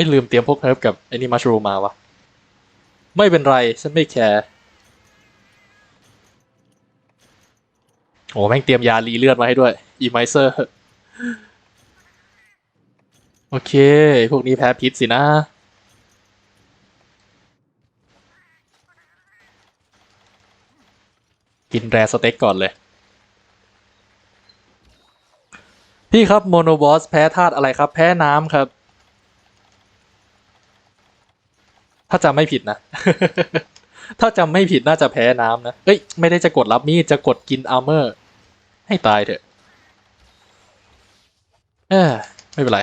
ไม่ลืมเตรียมพวกเฮิร์บกับไอ้นี่มัชรูมมาวะ ไม่เป็นไร ฉันไม่แคร์โอ้แม่งเตรียมยารีเลือดมาให้ด้วยอีไมเซอร์โอเค พวกนี้แพ้พิษสินะกินแรสเต็กก่อนเลย พี่ครับโมโนบอสแพ้ธาตุอะไรครับ แพ้น้ำครับ ถ้าจำไม่ผิดนะ ถ้าจำไม่ผิดน่าจะแพ้น้ำนะ เอ้ย ไม่ได้จะกดรับมีดจะกดกินอาร์เมอร์ ให้ตายเถอะ เออไม่เป็นไร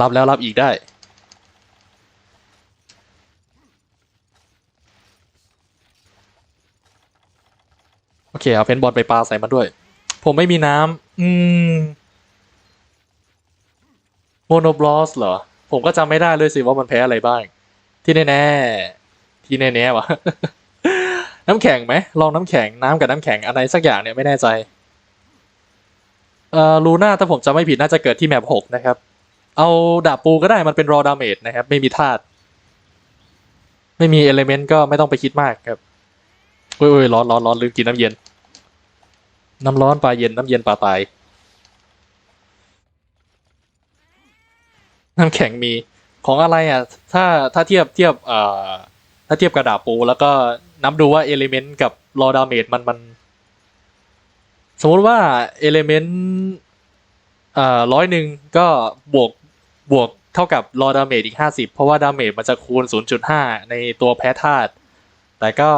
รับแล้วรับอีกได้ โอเค เอาเพนบอลไปปลาใส่มันด้วย ผมไม่มีน้ำ อืม โมโนบลอสเหรอ ผมก็จำไม่ได้เลยสิว่ามันแพ้อะไรบ้าง ที่แน่ๆที่แน่ๆวะน้ำแข็งไหมลองน้ำแข็งน้ำกับน้ำแข็งอะไรสักอย่างเนี่ยไม่แน่ใจเอ่อลูน่าถ้าผมจำไม่ผิดน่าจะเกิดที่แมปหกนะครับ เอาดาบปูก็ได้มันเป็นรอดาเมจนะครับ ไม่มีธาตุไม่มีเอลเมนต์ก็ไม่ต้องไปคิดมากครับโอ้ยร้อนร้อนร้อนลืมกินน้ำเย็น น้ำร้อนปลาเย็นน้ำเย็นปลาตาย น้ำแข็งมีของอะไรอะ ถ้าถ้าเทียบเทียบเอ่อถ้าเทียบกระดาษปู แล้วก็นับดูว่าเอลิเมนต์กับรอดาเมจมันมัน สมมติว่าเอลิเมนต์เอ่อร้อยหนึ่งก็บวกบวกเท่ากับรอดาเมจอีกห้าสิบเพราะว่าดาเมจมันจะคูณศูนย์จุดห้าในตัวแพ้ธาตุแต่ก็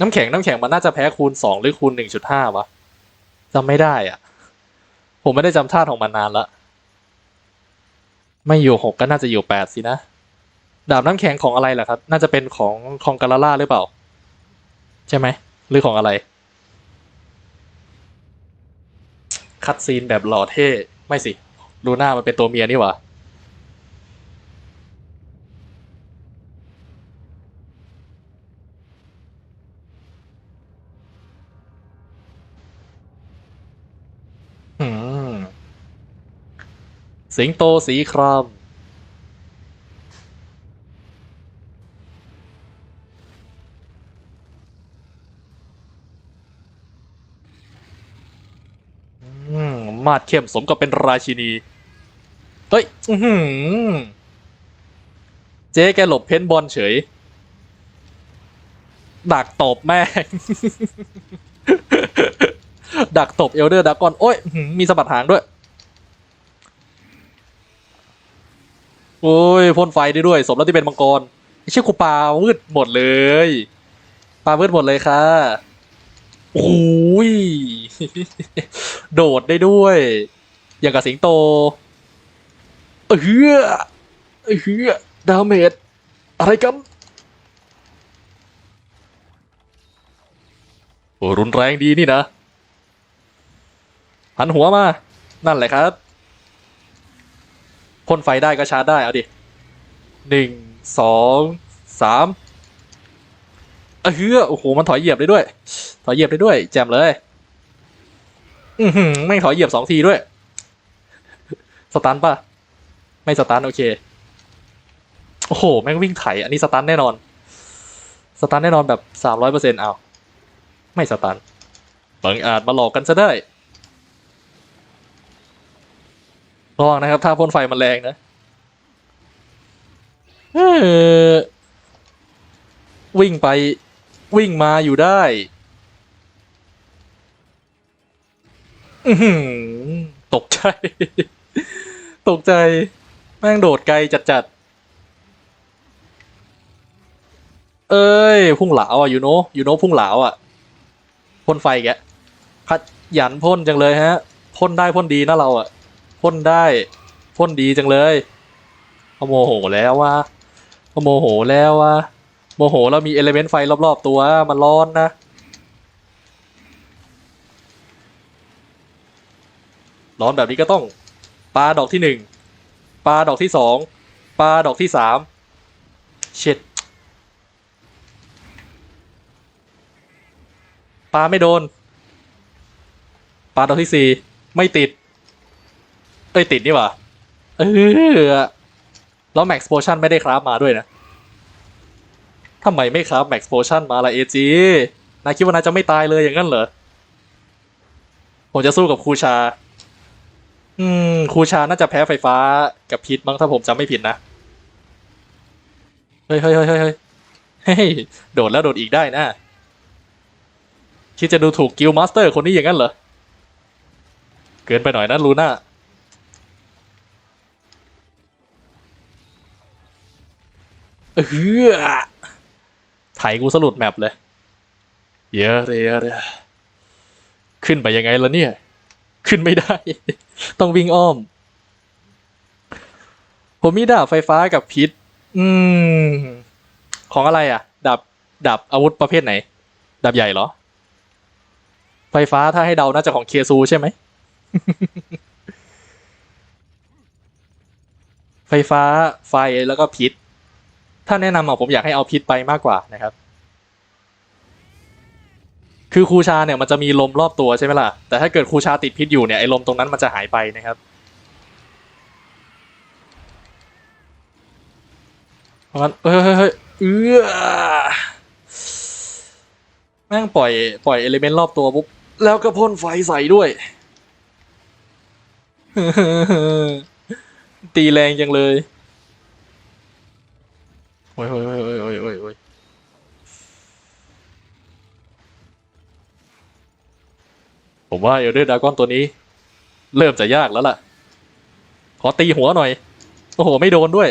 น้ำแข็งน้ำแข็งมันน่าจะแพ้คูณสองหรือคูณหนึ่งจุดห้าวะจำไม่ได้อะ ผมไม่ได้จำธาตุของมันนานละ ไม่อยู่หกก็น่าจะอยู่แปดสินะ ดาบน้ำแข็งของอะไรล่ะครับ น่าจะเป็นของของกาลาล่าหรือเปล่า ใช่ไหม หรือของอะไร คัดซีนแบบหล่อเท่ ไม่สิ ลูน่ามันเป็นตัวเมียนี่หว่า สิงโตสีครามมมาดเข้มสมกับเป็นราชินี เฮ้ยเจ๊แกหลบเพ้นบอลเฉย ดักตบแม่ ดักตบเอลเดอร์ดักกอน โอ้ย มีสะบัดหางด้วย โอ้ยพ่นไฟได้ด้วย สมแล้วที่เป็นมังกรไอ้เชี่ยกูปลาวืดหมดเลยปลาวืดหมดเลยค่ะโอ้ยโดดได้ด้วย อย่างกับสิงโตเอือเออเฮือดาเมจอะไรกันโอ้รุนแรงดีนี่นะหันหัวมา นั่นแหละครับ พ่นไฟได้ก็ชาร์จได้ เอาดิหนึ่งสองสามเออเฮือโอ้โห มันถอยเหยียบได้ด้วย ถอยเหยียบได้ด้วย แจมเลย อือหือไม่ถอยเหยียบสองทีด้วย สตันป่ะ ไม่สตันโอเค โอ้โห แม่งวิ่งไถ อันนี้สตันแน่นอน สตันแน่นอนแบบสามร้อยเปอร์เซ็นต์เอา ไม่สตันบังอาจมาหลอกกันซะได้ ระวังนะครับ ถ้าพ่นไฟมันแรงนะวิ่งไปวิ่งมาอยู่ได้ตกใจ ตกใจ แม่งโดดไกลจัดๆ เอ้ย พุ่งเหลาอะยูโนยูโนพุ่งเหลาอะพ่นไฟแกขยันพ่นจังเลยฮะพ่นได้พ่นดีนะเราอะ พ่นได้พ่นดีจังเลยโมโหแล้วว่าโมโหแล้วว่าโมโหแล้วมีเอลเมนต์ไฟรอบๆตัวมันร้อนนะร้อนแบบนี้ก็ต้องปลาดอกที่หนึ่งปลาดอกที่สองปลาดอกที่สามเช็ดปลาไม่โดนปลาดอกที่สี่ไม่ติด ยติดนี่หว่าเออแล้วแม็กซ์โพชั่นไม่ได้คราฟมาด้วยนะทำไมไม่คราฟแม็กซ์โพชั่นมาละเอจีนายคิดว่านายจะไม่ตายเลยอย่างนั้นเหรอ ผมจะสู้กับครูชา อืมครูชาน่าจะแพ้ไฟฟ้ากับพิษมั้งถ้าผมจำไม่ผิดนะ เฮ้ยเฮ้ยเฮ้ยเฮ้ยเฮ้ยโดดแล้วโดดอีกได้นะ คิดจะดูถูกกิลมาสเตอร์คนนี้อย่างนั้นเหรอ เกินไปหน่อยนะลูน่า เออไถกูสลุดแมปเลย เยอะเลยเยอะเลยขึ้นไปยังไงล่ะเนี่ย ขึ้นไม่ได้ ต้องวิ่งอ้อม ผมมีดาบไฟฟ้ากับพิษ อืม ของอะไรอะ ดาบ ดาบอาวุธประเภทไหน ดาบใหญ่เหรอ ไฟฟ้าถ้าให้เดาน่าจะของเคซูใช่ไหม ไฟฟ้า ไฟแล้วก็พิษ ถ้าแนะนำอะผมอยากให้เอาพิษไปมากกว่านะครับ คือครูชาเนี่ยมันจะมีลมรอบตัวใช่ไหมล่ะ แต่ถ้าเกิดครูชาติดพิษอยู่เนี่ยไอ้ลมตรงนั้นมันจะหายไปนะครับ เพราะงั้นเฮ้ยเฮ้ยเอือแม่งปล่อยปล่อยเอลิเมนต์รอบตัวปุ๊บแล้วก็พ่นไฟใส่ด้วย ตีแรงจังเลย อ้ยโอ้ยโอ้ยโอ้ยโอ้ยโอ้ยโอ้ยผมว่าเอลเดอร์ดากอนตัวนี้ เริ่มจะยากแล้วล่ะ ขอตีหัวหน่อย โอ้โห ไม่โดนด้วย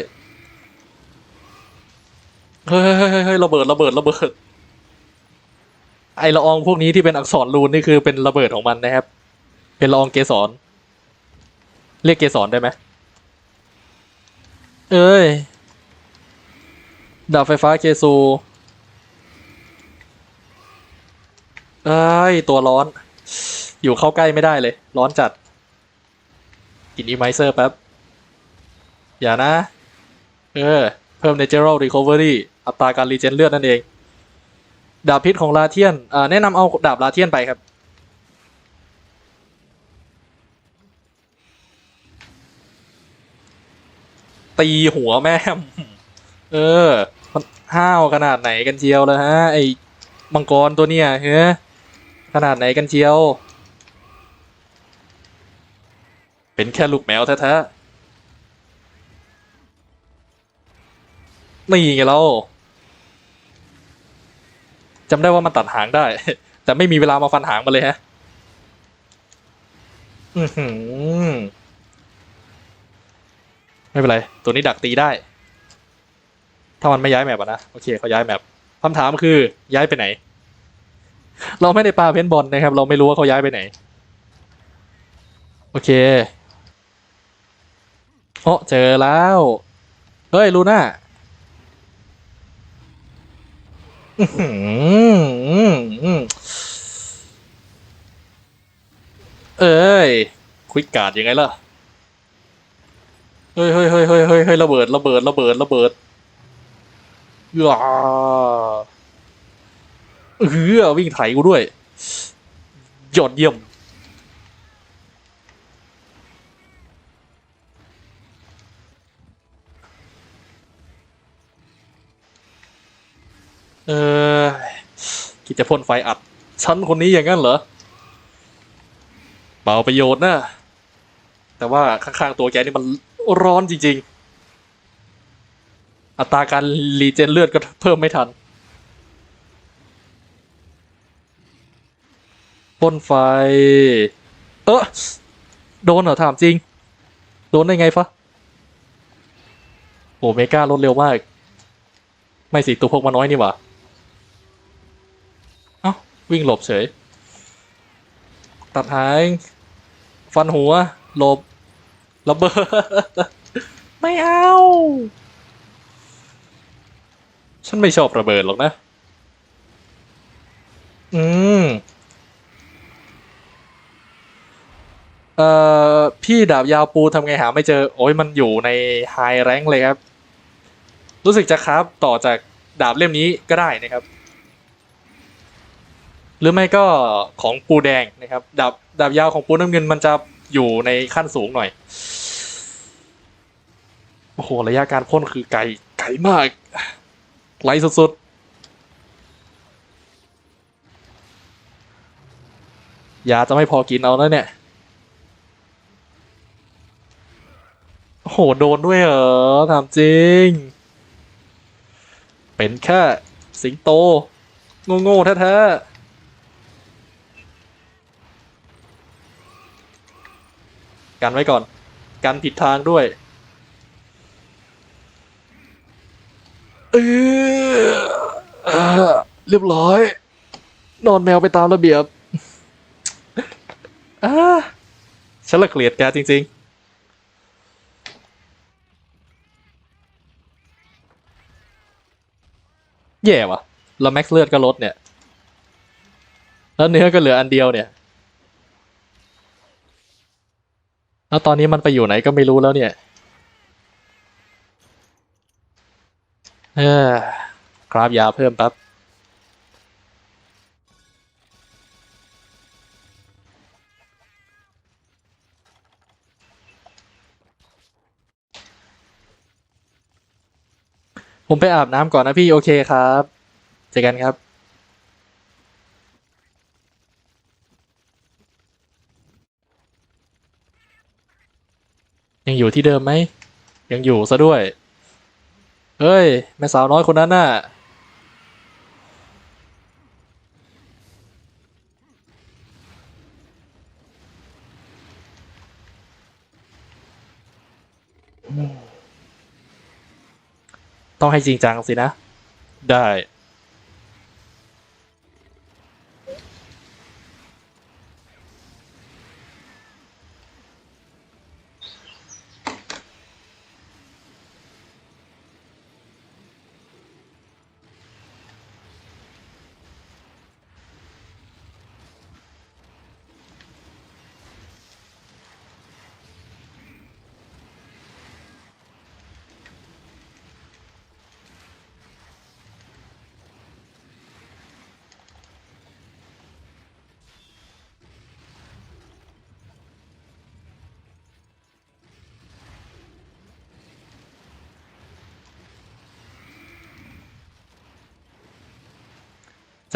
เฮ้ยเฮ้ยเฮ้ยเฮ้ยระเบิดระเบิดระเบิด ไอละอองพวกนี้ที่เป็นอักษรรูนนี่คือเป็นระเบิดของมันนะครับ เป็นละอองเกสร เรียกเกสรได้ไหมเอ้ย ดาบไฟฟ้าเกซูเอ้ย ตัวร้อน อยู่เข้าใกล้ไม่ได้เลย ร้อนจัด กินอีไมเซอร์แป๊บ อย่านะ เออ เพิ่ม natural recovery อัตราการรีเจนเลือดนั่นเอง ดาบพิษของลาเทียนอ่าแนะนำเอาดาบลาเทียนไปครับตีหัวแม่ เออ มันห้าวขนาดไหนกันเชียวเลยฮะไอ้มังกรตัวเนี้ยเฮ้ขนาดไหนกันเชียว เป็นแค่ลูกแมวแท้ๆนี่ไงเราจำได้ว่ามันตัดหางได้ แต่ไม่มีเวลามาฟันหางมาเลยฮะอือหือไม่เป็นไร ตัวนี้ดักตีได้ ถ้ามันไม่ย้ายแมปนะโอเคเขาย้ายแมปคำถามคือย้ายไปไหน เราไม่ได้ปาเพนบอลนะครับ เราไม่รู้ว่าเขาย้ายไปไหน โอเคโอ้เจอแล้วเฮ้ยลูน่าเอ้ย ควิกการ์ดยังไงล่ะ เฮ้ยเฮ้ยเฮ้ยเฮ้ยเฮ้ยระเบิด ระเบิด ระเบิด ระเบิด ว้าเออวิ่งไถกูด้วย ยอดเยี่ยมเออคิดจะพ่นไฟอัด ฉันคนนี้อย่างนั้นเหรอ เปล่าประโยชน์นะ แต่ว่าข้างๆตัวแกนี่มันร้อนจริง ๆ อัตราการรีเจนเลือดก็เพิ่มไม่ทันพ่นไฟ เออโดนเหรอถามจริง โดนได้ไงฟะโอเมก้ารถเร็วมาก ไม่สิตัวพวกมาน้อยนี่หว่า เอ้า วิ่งหลบเฉย ตัดหาง ฟันหัว หลบระเบิด ไม่เอา ฉันไม่ชอบระเบิดหรอกนะ อืม เอ่อ พี่ดาบยาวปูทำไงหาไม่เจอ โอ้ยมันอยู่ในไฮแรงเลยครับ รู้สึกจะครับต่อจากดาบเล่มนี้ก็ได้นะครับ หรือไม่ก็ของปูแดงนะครับ ดาบดาบยาวของปูน้ำเงินมันจะอยู่ในขั้นสูงหน่อย โอ้โห ระยะการพ่นคือไกลไกลมาก ไกลสุดๆยาจะไม่พอกินเอาแล้วเนี่ย โอ้โห โดนด้วยเหรอถามจริง เป็นแค่สิงโต โง่ๆแท้ๆกันไว้ก่อน กันผิดทางด้วย เออเรียบร้อย นอนแมวไปตามระเบียบอ่าฉันละเกลียดแกจริง ๆแย่ว่ะแล้วแม็กซ์เลือดก็ลดเนี่ย แล้วเนื้อก็เหลืออันเดียวเนี่ย แล้วตอนนี้มันไปอยู่ไหนก็ไม่รู้แล้วเนี่ย เออคราบยาเพิ่มแป๊บผมไปอาบน้ำก่อนนะพี่โอเคครับเจอกันครับ ยังอยู่ที่เดิมไหม ยังอยู่ซะด้วย เฮ้ย แม่สาวน้อยคนนั้นน่ะ ต้องให้จริงจังสินะ ได้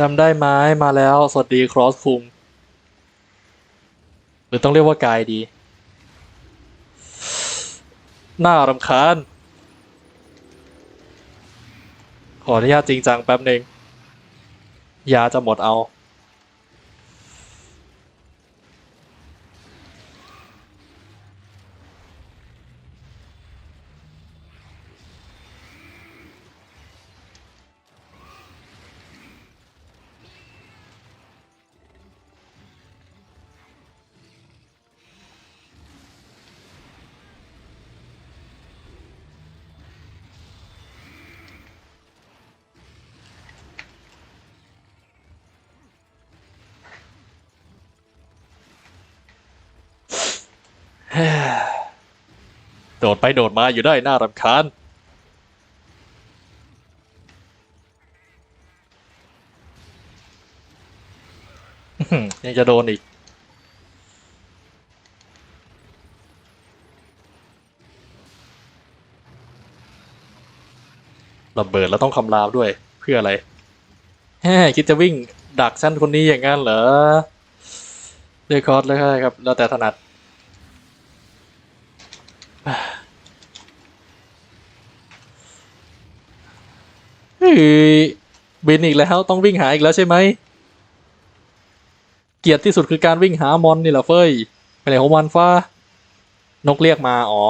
จำได้ไหมมาแล้ว สวัสดีครอสคุม หรือต้องเรียกว่ากายดี น่ารำคาญ ขออนุญาตจริงจังแป๊บหนึ่งยาจะหมดเอา โดดไปโดดมาอยู่ได้น่ารำคาญยังจะโดนอีก ระเบิดแล้วต้องคำรามด้วยเพื่ออะไรแฮ่คิดจะวิ่งดักฉันคนนี้อย่างนั้นเหรอเลือกคอร์สเลยครับ แล้วแต่ถนัด เฮ้ยบินอีกแล้วต้องวิ่งหาอีกแล้วใช่ไหม เกลียดที่สุดคือการวิ่งหามอนนี่แหละเฟ้ยไปไหนของมันฟ้านกเรียกมาอ๋อ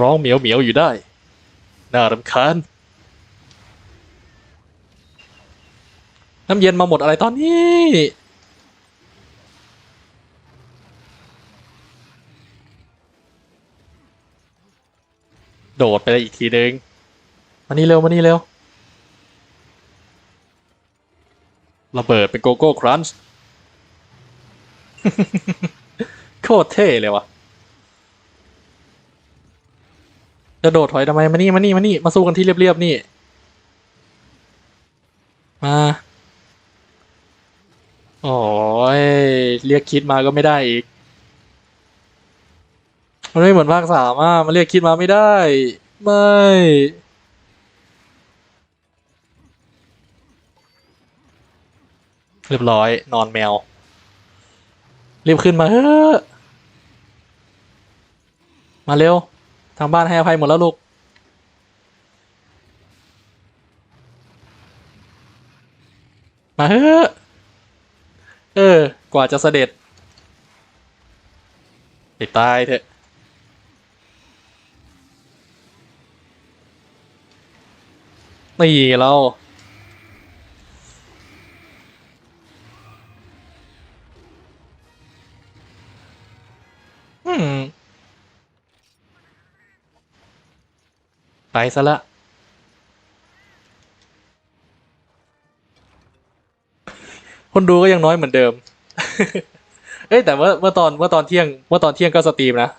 ร้องเหมียวเหมียวอยู่ได้ น่ารำคาญน้ำเย็นมาหมดอะไรตอนนี้ โดดไปเลยอีกทีนึงมานี่เร็วมานี่เร็วระเบิดเป็นโกโก้ครันช์โคตรเท่เลยวะจะโดดถอยทำไมมานี่มานี่มานี่มาสู้กันที่เรียบๆนี่ มาโอ้ยเรียกคิดมาก็ไม่ได้อีก มันไม่เหมือนภาคสามอะมันเรียกคิดมาไม่ได้ ไม่เรียบร้อย นอนแมว รีบขึ้นมาเฮ้อมาเร็ว ทางบ้านให้อภัยหมดแล้วลูก มาเฮ้อเออ กว่าจะเสด็จไปตายเถอะ นี่เราอืมไปซะละ คนดูก็ยังน้อยเหมือนเดิม เอ้ยแต่เมื่อเมื่อตอนเมื่อตอนเที่ยงเมื่อตอนเที่ยงก็สตรีมนะ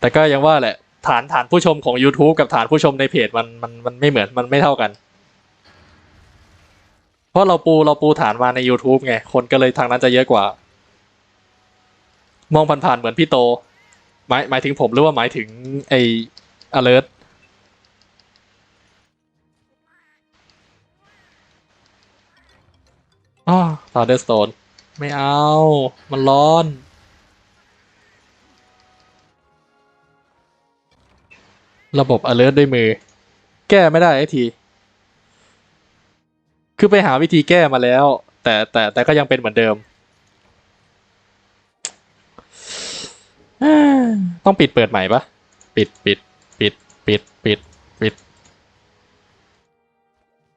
แต่ก็ยังว่าแหละ ฐานฐานผู้ชมของ YouTube กับฐานผู้ชมในเพจมันมันมันไม่เหมือนมันไม่เท่ากัน เพราะเราปูเราปูฐานมาใน YouTube ไง คนก็เลยทางนั้นจะเยอะกว่า มองผ่านๆเหมือนพี่โต หมายหมายถึงผมหรือว่าหมายถึงไอ alert อ๋อ t h u n d e r s t o n ไม่เอา มันร้อน ระบบ alert ด้วยมือ แก้ไม่ได้ไอที คือไปหาวิธีแก้มาแล้ว แต่แต่แต่ก็ยังเป็นเหมือนเดิม ต้องปิดเปิดใหม่ปะปิดปิด ปิด ปิด ปิด